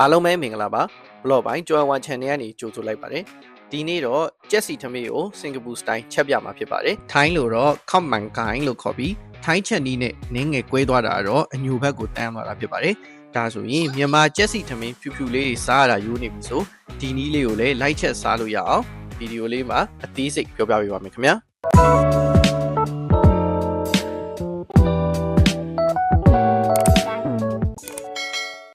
အားလုံးပဲမင်္ဂလာပါဘလော့ပိုင်း Joy One Channel ကနေကြိုဆိုလိုက်ပါတယ်ဒီနေ့တော့ကြက်စီထမင်းကိုစင်ကာပူစတိုင်ချက်ပြမှာဖြစ်ပါတယ်ထိုင်းလိုတော့ခောက်မန်ကိုင်းလို့ခေါ်ပြီးထိုင်းချက်နီးနဲ့နင်းငယ်ကွဲသွားတာတော့အညူဘက်ကိုတန်းသွားတာဖြစ်ပါတယ်ဒါဆိုရင်မြန်မာကြက်စီထမင်းဖြူဖြူလေးတွေစားရတာယူနေပြီဆိုဒီနီးလေးကိုလည်းလိုက်ချက်စားလို့ရအောင်ဗီဒီယိုလေးမှာအသေးစိတ်ပြောပြပေးပါမယ်ခင်ဗျာ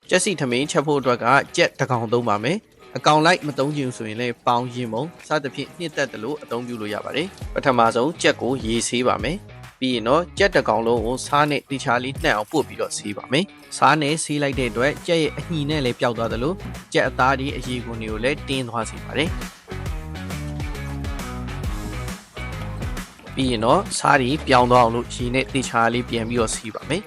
ကြက်စီထမင်းချက်ဖို့အတွက်ကကြက်တစ်ကောင်သုံးပါမယ်အကောင်လိုက်မသုံးချင်ဆိုရင်လည်းပေါင်းရင်မုံစသဖြင့်ညှစ်သက်တယ်လို့အသုံးပြုလို့ရပါတယ်ပထမဆုံးကြက်ကိုရေဆေးပါမယ်ပြီးရင်တော့ကြက်တစ်ကောင်လုံးကိုစားနဲ့တိချာလေးနှံ့အောင်ပို့ပြီးတော့ဆေးပါမယ်စားနဲ့ဆေးလိုက်တဲ့အတွက်ကြက်ရဲ့အညီနဲ့လည်းပျောက်သွားတယ်လို့ကြက်အသားဒီအရေခွန်တွေကိုလည်းတင်းသွားစေပါတယ်ပြီးရင်တော့စားဒီပြောင်းသွားအောင်လို့ရေနဲ့တိချာလေးပြန်ပြီးတော့ဆေးပါမယ်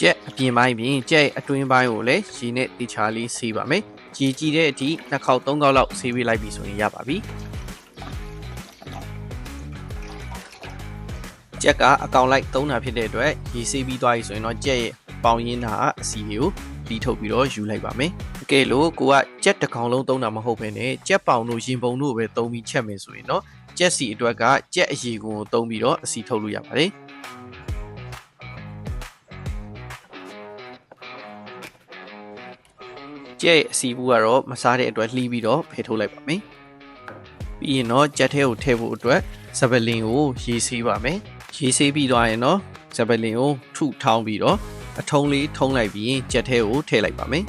ကြက်အပြင်ပိုင်းပြင်ကြက်ရဲ့အတွင်းပိုင်းကိုလည်းရေနဲ့တိချာလေးဆေးပါမယ်။ရေကြည့်တဲ့အထိနှစ်ခေါက်သုံးခေါက်လောက်ဆေးပေးလိုက်ပြီဆိုရင်ရပါပြီ။ကြက်ကအကောင်လိုက်သုံးတာဖြစ်တဲ့အတွက်ရေဆေးပြီးသွားပြီဆိုရင်တော့ကြက်ရဲ့ပေါင်ရင်းတာအစီကိုပြီးထုတ်ပြီးတော့ယူလိုက်ပါမယ်။အကယ်လို့ကိုကကြက်တစ်ကောင်လုံးသုံးတာမဟုတ်ဘဲနဲ့ကြက်ပေါင်တို့ရင်ပုံတို့ပဲသုံးပြီးချက်မယ်ဆိုရင်တော့ကြက်စီအတွက်ကကြက်အရေကိုသုံးပြီးတော့အစီထုတ်လို့ရပါတယ်။ ကြက်ရဲ့အစီဘူးကတော့မစားတဲ့အတွက်လှီးပြီးတော့ဖယ်ထုတ်လိုက်ပါမယ်။ပြီးရင်တော့ကြက်ထဲကိုထည့်ဖို့အတွက်ဇပလင်ကိုရေဆေးပါမယ်။ရေဆေးပြီးသွားရင်တော့ဇပလင်ကိုထုထောင်းပြီးတော့အထုံးလေးထုံးလိုက်ပြီးရင်ကြက်ထဲကိုထည့်လိုက်ပါမယ်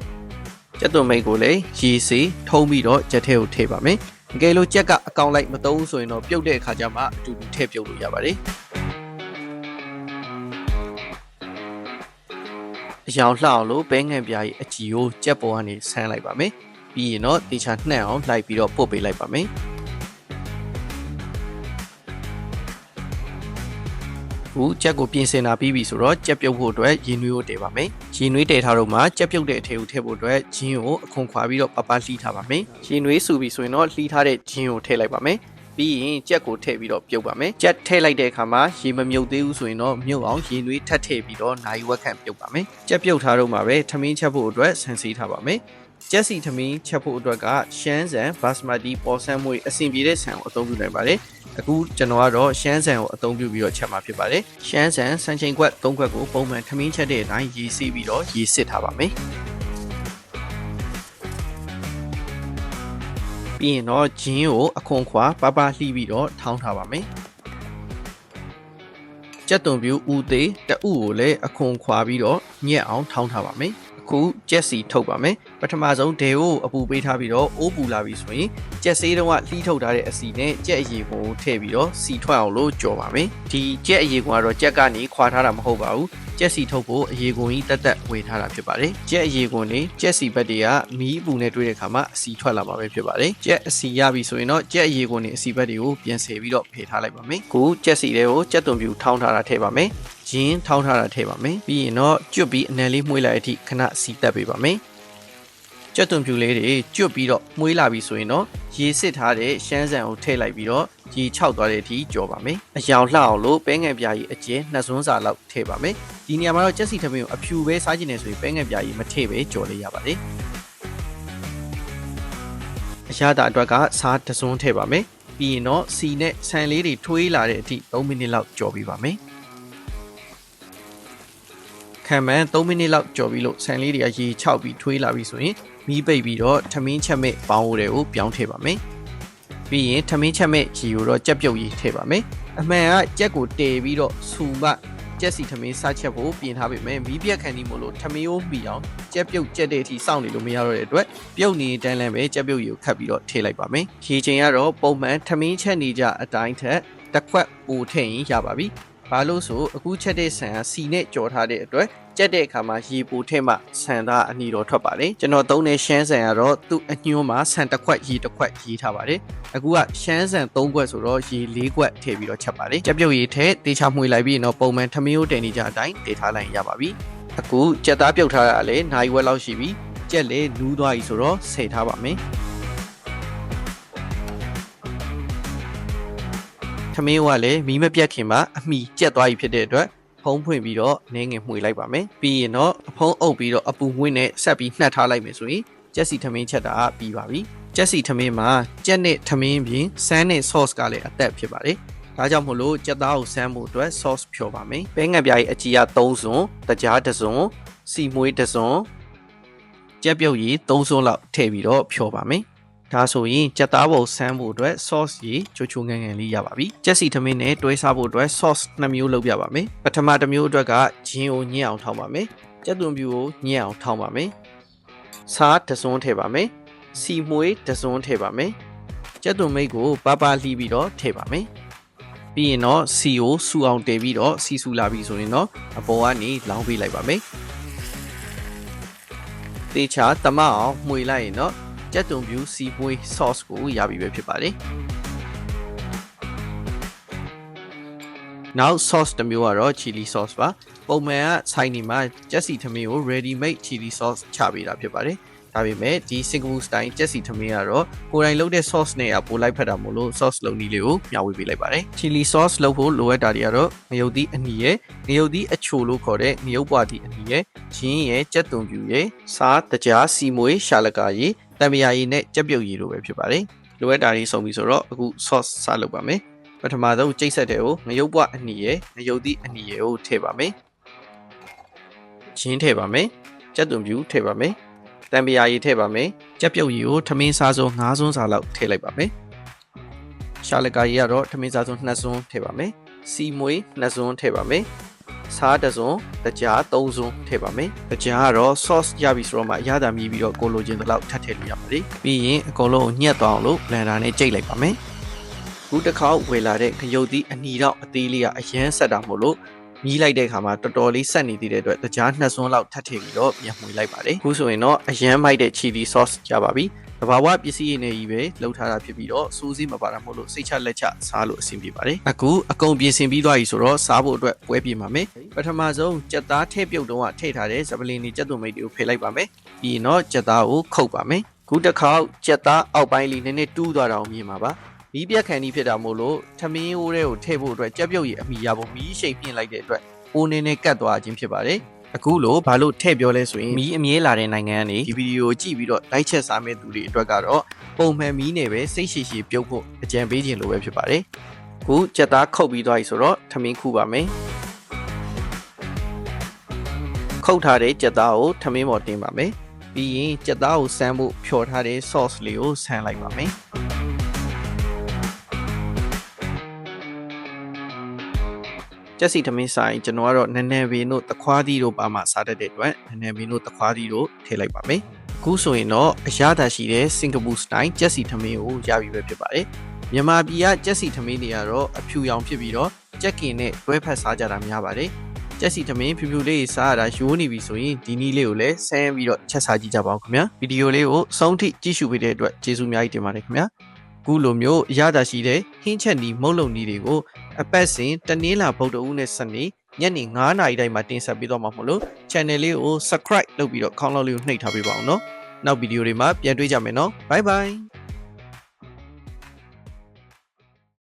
။ကြက်သွန်မိတ်ကိုလည်းရေဆေးထုံးပြီးတော့ကြက်ထဲကိုထည့်ပါမယ်။အကယ်လို့ကြက်ကအကောင်လိုက်မသုံးဘူးဆိုရင်တော့ပြုတ်တဲ့အခါကျမှအတူတူထည့်ပြုတ်လို့ရပါတယ်။ အယောင်လှအောင်လို့ပဲငံပြားကြီးအကြည်ကိုကြက်ပေါ်ကနေဆန်းလိုက်ပါမယ်။ပြီးရင်တော့တေချာနှံ့အောင်လိုက်ပြီးတော့ပုတ်ပေးလိုက်ပါမယ်။ခုကြက်ကိုပြင်ဆင်တာပြီးပြီဆိုတော့ကြက်ပြုတ်ဖို့အတွက်ရင်နွေးကိုတည်ပါမယ်။ရင်နွေးတည်ထားတော့မှကြက်ပြုတ်တဲ့အထည်ကိုထည့်ဖို့အတွက်ဂျင်းကိုအခွန်ခွာပြီးတော့ပပလှီးထားပါမယ်။ရင်နွေးဆူပြီဆိုရင်တော့လှီးထားတဲ့ဂျင်းကိုထည့်လိုက်ပါမယ်။ ပြီးရင်ကြက်ကိုထည့်ပြီးတော့ပြုတ်ပါမယ်ကြက်ထည့်လိုက်တဲ့အခါမှာရေမမြုပ်သေးဘူးဆိုရင်တော့မြုပ်အောင်ရေနွေးထပ်ထည့်ပြီးတော့နိုင်ဝက်ခန့်ပြုတ်ပါမယ်ကြက်ပြုတ်ထားတော့မှာပဲထမင်းချက်ဖို့အတွက်ဆန်စီထားပါမယ်ကြက်စီထမင်းချက်ဖို့အတွက်ကရှမ်းဆန်ဘတ်စမတီပေါ်ဆန်မွေအဆင်ပြေတဲ့ဆန်ကိုအသုံးပြုနိုင်ပါတယ်အခုကျွန်တော်ကတော့ရှမ်းဆန်ကိုအသုံးပြုပြီးတော့ချက်မှာဖြစ်ပါတယ်ရှမ်းဆန်စံချိန်ခွက်၃ခွက်ကိုပုံမှန်ထမင်းချက်တဲ့အတိုင်းရေစီးပြီးတော့ရေစစ်ထားပါမယ် ပြီးရင်တော့ဂျင်းကိုအခွန်ခွာပပလှီးပြီးတော့ထောင်းထားပါမယ်ကြက်သွန်ပြူဦးသေးတအုပ်ကိုလည်းအခွန်ခွာပြီးတော့ညက်အောင်ထောင်းထားပါမယ်အခုကြက်စီထုတ်ပါမယ်ပထမဆုံးဒဲကိုအပူပေးထားပြီးတော့အိုးပူလာပြီဆိုရင်ကြက်ဆေးတုံးကလှီးထုတ်ထားတဲ့အစီနဲ့ကြက်အရည်ကိုထည့်ပြီးတော့စီထွက်အောင်လို့ကြော်ပါမယ်ဒီကြက်အရည်ကတော့ကြက်ကနေခွာထားတာမဟုတ်ပါဘူး ကြက်စီထုတ်ဖို့အရေကွန်ကြီးတက်တက်ဝေထားတာဖြစ်ပါတယ်။ကြက်အရေကွန်တွေကြက်စီဘက်တွေကမီးအပူနဲ့တွေ့တဲ့အခါမှာအစီထွက်လာမှာပဲဖြစ်ပါတယ်။ကြက်အစီရပြီဆိုရင်တော့ကြက်အရေကွန်တွေအစီဘက်တွေကိုပြန်ဆယ်ပြီးတော့ဖယ်ထားလိုက်ပါမယ်။ခုကြက်စီတွေကိုကြက်သွန်ပြူထောင်းထားတာထည့်ပါမယ်။ရင်းထောင်းထားတာထည့်ပါမယ်။ပြီးရင်တော့ကျွတ်ပြီးအနယ်လေးမှုေးလိုက်အထိခဏစီတက်ပေးပါမယ်။ကြက်သွန်ပြူလေးတွေကျွတ်ပြီးတော့မှုေးလာပြီဆိုရင်တော့ရေစစ်ထားတဲ့ရှမ်းဆန်ကိုထည့်လိုက်ပြီးတော့ရေခြောက်သွားတဲ့အထိကြော်ပါမယ်။အယောင်လှအောင်လို့ပဲငံပြားကြီးအကျဲနှစ်စွန်းစာလောက်ထည့်ပါမယ်။ ဒီနေရာမှာတော့ကြက်စီထမင်းကိုအဖြူပဲစားကျင်နေဆိုရင်ပဲငံပြားကြီးမထည့်ပဲကြော်လေးရပါတယ်။အရသာအတွက်ကစားတစ်စွန်းထည့်ပါမယ်။ပြီးရင်တော့စီနဲ့ဆန်လေးတွေထွေးလာတဲ့အထိ3မိနစ်လောက်ကြော်ပေးပါမယ်။ခံမှန်3မိနစ်လောက်ကြော်ပြီးလို့ဆန်လေးတွေကရေခြောက်ပြီးထွေးလာပြီဆိုရင်မီးပိတ်ပြီးတော့ထမင်းချက်မဲ့ပေါင်းဦးတွေကိုပြောင်းထည့်ပါမယ်။ပြီးရင်ထမင်းချက်မဲ့ကြီးကိုတော့ကြက်ပြုတ်ကြီးထည့်ပါမယ်။အမှန်ကကြက်ကိုတည်ပြီးတော့ဆူမ ကြက်စီထမင်းစားချက်ဖို့ပြင်ထားပေမဲ့မီးပြက်ခံနေမို့လို့ထမင်းကိုမီအောင်ကြက်ပြုတ်ကြက်တဲ့အထိစောင့်နေလို့မရတော့တဲ့အတွက်ပြုတ်နေတန်းလန်းပဲကြက်ပြုတ်ကြီးကိုခတ်ပြီးတော့ထည့်လိုက်ပါမယ်။ရေချိန်ကတော့ပုံမှန်ထမင်းချက်နေကြအတိုင်းထက်တစ်ခွက်ပိုထည့်ရင်ရပါပြီ။ ဘာလို့ဆိုအခုချက်တဲ့ဆန်ကစီနဲ့ကြော်ထားတဲ့အတွက်ကြက်တဲ့အခါမှာရေပူထဲမှာဆန်သားအနီတော်ထွက်ပါတယ်ကျွန်တော်သုံးတဲ့ရှမ်းဆန်ကတော့သူ့အညွှန်းမှာဆန်တစ်ခွက်ရေတစ်ခွက်ရေးထားပါတယ်အခုကရှမ်းဆန်၃ခွက်ဆိုတော့ရေ၄ခွက်ထည့်ပြီးတော့ချက်ပါတယ်ကြက်ပြုတ်ရေထဲတေချာမှွေလိုက်ပြီးတော့ပုံမှန်ထမင်းကိုတင်နေကြအတိုင်းတေထားလိုက်ရပါပြီအခုကြက်သားပြုတ်ထားတာလည်းနိုင်ဝက်လောက်ရှိပြီကြက်လည်းနူးသွားပြီဆိုတော့ဆယ်ထားပါမယ် ထမင်းကလည်းမီးမပြတ်ခင်မှာအမိကြက်သွားပြီဖြစ်တဲ့အတွက်ဖုံးဖွင့်ပြီးတော့နင်းငယ်မှွေလိုက်ပါမယ်ပြီးရင်တော့အဖုံးအုပ်ပြီးတော့အပူငွေ့နဲ့ဆက်ပြီးနှက်ထားလိုက်မယ်ဆိုရင်ကြက်စီထမင်းချက်တာပြီးပါပြီကြက်စီထမင်းမှာကြက်နဲ့ထမင်းပြင်ဆန်းနဲ့ sauce ကလည်းအသက်ဖြစ်ပါတယ်ဒါကြောင့်မို့လို့ကြက်သားကိုဆန်းဖို့အတွက် sauce ဖြော်ပါမယ်။ပဲငတ်ပြားကြီးအကြီးက3စွန်း၊တကြား1စွန်း၊စီမွေး1စွန်း၊ကြက်ပြုတ်ကြီး3စွန်းလောက်ထည့်ပြီးတော့ဖြော်ပါမယ်။ ဒါဆိုရင်ကြက်သားပုံဆန်းဖို့အတွက် sauce ကြီးချိုချိုငန်းငန်းလေးရပါပြီ။ကြက်စီထမင်းနဲ့တွဲစားဖို့အတွက် sauce နှစ်မျိုးလုပ်ပြပါမယ်။ပထမတစ်မျိုးအတွက်ကဂျင်းကိုညှက်အောင်ထောင်းပါမယ်။ကြက်သွန်ပြူကိုညှက်အောင်ထောင်းပါမယ်။ဆားတစ်စွန်းထည့်ပါမယ်။စီမွေးတစ်စွန်းထည့်ပါမယ်။ကြက်သွန်မိတ်ကိုပါပါလှီးပြီးတော့ထည့်ပါမယ်။ပြီးရင်တော့စီကိုစူအောင်တည်ပြီးတော့စီစူလာပြီဆိုရင်တော့အပေါ်ကနေလောင်းပေးလိုက်ပါမယ်။တေချာတမအောင်မှွေလိုက်ရင်တော့ ကြက်သွန်ပြူစီပွေး sauce ကိုရပြီပဲဖြစ်ပါတယ်။နောက် sauce တစ်မျိုးကတော့ chili sauce ပါ။ပုံမှန်ကဆိုင်နေမှာကြက်စီထမင်းကို ready made chili sauce ချပေးတာဖြစ်ပါတယ်။ဒါပေမဲ့ဒီ Singapore style ကြက်စီထမင်းကတော့ကိုယ်တိုင်လုပ်တဲ့ sauce နဲ့ပိုလိုက်ဖက်တာမို့လို့ sauce လုံးနည်းလေးကိုမျှဝေပေးလိုက်ပါတယ်။ chili sauce လုပ်ဖို့လိုအပ်တာတွေကတော့ငရုတ်သီးအနီရဲ့ငရုတ်သီးအချိုလို့ခေါ်တဲ့ငရုတ်ပွားသီးအနီရဲ့ဂျင်းရဲ့ကြက်သွန်ပြူရဲ့စားတကြားစီမွေးရှာလကာရည် တံမြာရည်နဲ့ကြက်ပြုတ်ရည်တို့ပဲဖြစ်ပါတယ်။လိုအပ်တာတွေစုံပြီဆိုတော့အခု sauce စလုပ်ပါမယ်။ပထမဆုံးကြိတ်ဆက်တဲ့ကိုငရုတ်ပွားအနီရဲ့ငရုတ်သီးအနီရဲ့ကိုထည့်ပါမယ်။ဂျင်းထည့်ပါမယ်။ကြက်သွန်ပြူထည့်ပါမယ်။တံပရာရည်ထည့်ပါမယ်ကြက်ပြုတ်ရည်ကိုထမင်းစားစုံ9စွန်းစာလောက်ထည့်လိုက်ပါမယ်ရှာလကာရည်ကတော့ထမင်းစားစုံ2စွန်းထည့်ပါမယ်စီမွေး2စွန်းထည့်ပါမယ် စားတစွန်းတကြား3စွန်းထည့်ပါမယ်တကြားကတော့ sauce ရပြီဆိုတော့မှအရသာမြည်ပြီးတော့ကိုလိုချင်တဲ့လောက်ထပ်ထည့်လို့ရပါတယ်ပြီးရင်အကုန်လုံးကိုညှက်သွားအောင်လို့ blender နဲ့ကြိတ်လိုက်ပါမယ်ခုတစ်ခေါက်ဝယ်လာတဲ့ခရုတ်သီးအနီတော့အသေးလေးကအရန်ဆက်တာမို့လို့မြည်လိုက်တဲ့အခါမှာတော်တော်လေးဆက်နေသေးတဲ့အတွက်တကြားနှစ်စွန်းလောက်ထပ်ထည့်ပြီးတော့ပြန်မှွေလိုက်ပါတယ်အခုဆိုရင်တော့အရန်မိုက်တဲ့ chili sauce ရပါပြီ တဘာဝပစ္စည်းရည်နဲ့ကြီးပဲလှုပ်ထားတာဖြစ်ပြီးတော့စိုးစီးမပါတာမဟုတ်လို့စိတ်ချလက်ချစားလို့အဆင်ပြေပါတယ်အခုအကုန်ပြင်ဆင်ပြီးသွားပြီဆိုတော့စားဖို့အတွက်ပွဲပြင်ပါမယ်ပထမဆုံးကြက်သားထည့်ပြုတ်တုံးကထည့်ထားတဲ့ဇပလင်နေကြက်သွန်မိတ်တွေကိုဖယ်လိုက်ပါမယ်ပြီးရင်တော့ကြက်သားကိုခုတ်ပါမယ်ခုတစ်ခေါက်ကြက်သားအောက်ပိုင်းလေးနည်းနည်းတူးသွားတာအောင်မြင်ပါပါမီးပြက်ခန်းကြီးဖြစ်တာမို့လို့ထမင်းအိုးထဲကိုထည့်ဖို့အတွက်ကြက်ပြုတ်ရည်အမိရဖို့မီးရှိန်ပြင်းလိုက်တဲ့အတွက်အိုးနေနဲ့ကတ်သွားခြင်းဖြစ်ပါတယ် အခုလို့ဘာလို့ထည့်ပြောလဲဆိုရင်မီးအမြဲလာတဲ့နိုင်ငံကနေဒီဗီဒီယိုကြည့်ပြီးတော့လိုက်ချက်စားမဲ့သူတွေအတွက်ကတော့ပုံမှန်မီးနဲ့ပဲစိတ်ရှိရှိပြုတ်ဖို့အကြံပေးခြင်းလိုပဲဖြစ်ပါတယ်ခုကြက်သားခုတ်ပြီးသွားပြီဆိုတော့ထမင်းခူပါမယ်ခုတ်ထားတဲ့ကြက်သားကိုထမင်းပေါ်တင်ပါမယ်ပြီးရင်ကြက်သားကိုဆန်းဖို့ဖြော်ထားတဲ့ sauce လေးကိုဆန်းလိုက်ပါမယ် ကြက်စီထမင်းဆိုင်ကျွန်တော်ကတော့နည်းနည်းပင်တို့တခွားသီးတို့ပါမှစားတတ်တဲ့အတွက်နည်းနည်းပင်တို့တခွားသီးတို့ထည့်လိုက်ပါမယ်အခုဆိုရင်တော့အရသာရှိတဲ့စင်ကာပူစတိုင်ကြက်စီထမင်းကိုရပြီပဲဖြစ်ပါတယ်မြန်မာပြည်ကကြက်စီထမင်းတွေကတော့အဖြူရောင်ဖြစ်ပြီးတော့ကြက်ကင်နဲ့တွဲဖက်စားကြတာများပါတယ်ကြက်စီထမင်းဖြူဖြူလေးစားရတာရိုးနေပြီဆိုရင်ဒီနည်းလေးကိုလည်းဆန်းပြီးတော့ချက်စားကြည့်ကြပါဦးခင်ဗျာဗီဒီယိုလေးကိုအဆုံးထိကြည့်ရှုပေးတဲ့အတွက်ကျေးဇူးအများကြီးတင်ပါတယ်ခင်ဗျာခုလိုမျိုးအရသာရှိတဲ့ဟင်းချက်နီမုတ်လုံနီတွေကို အပတ်စဉ်တနင်္လာဗုဒ္ဓဦးနဲ့စနေညနေ9:00နာရီတိုင်းမှာတင်ဆက်ပေးတော့မှာမို့လို့ channel လေးကို subscribe လုပ်ပြီးတော့ခေါင်းလောက်လေးကိုနှိပ်ထားပေးပါအောင်နော်နောက်ဗီဒီယိုတွေမှာပြန်တွေ့ကြမယ်နော် bye bye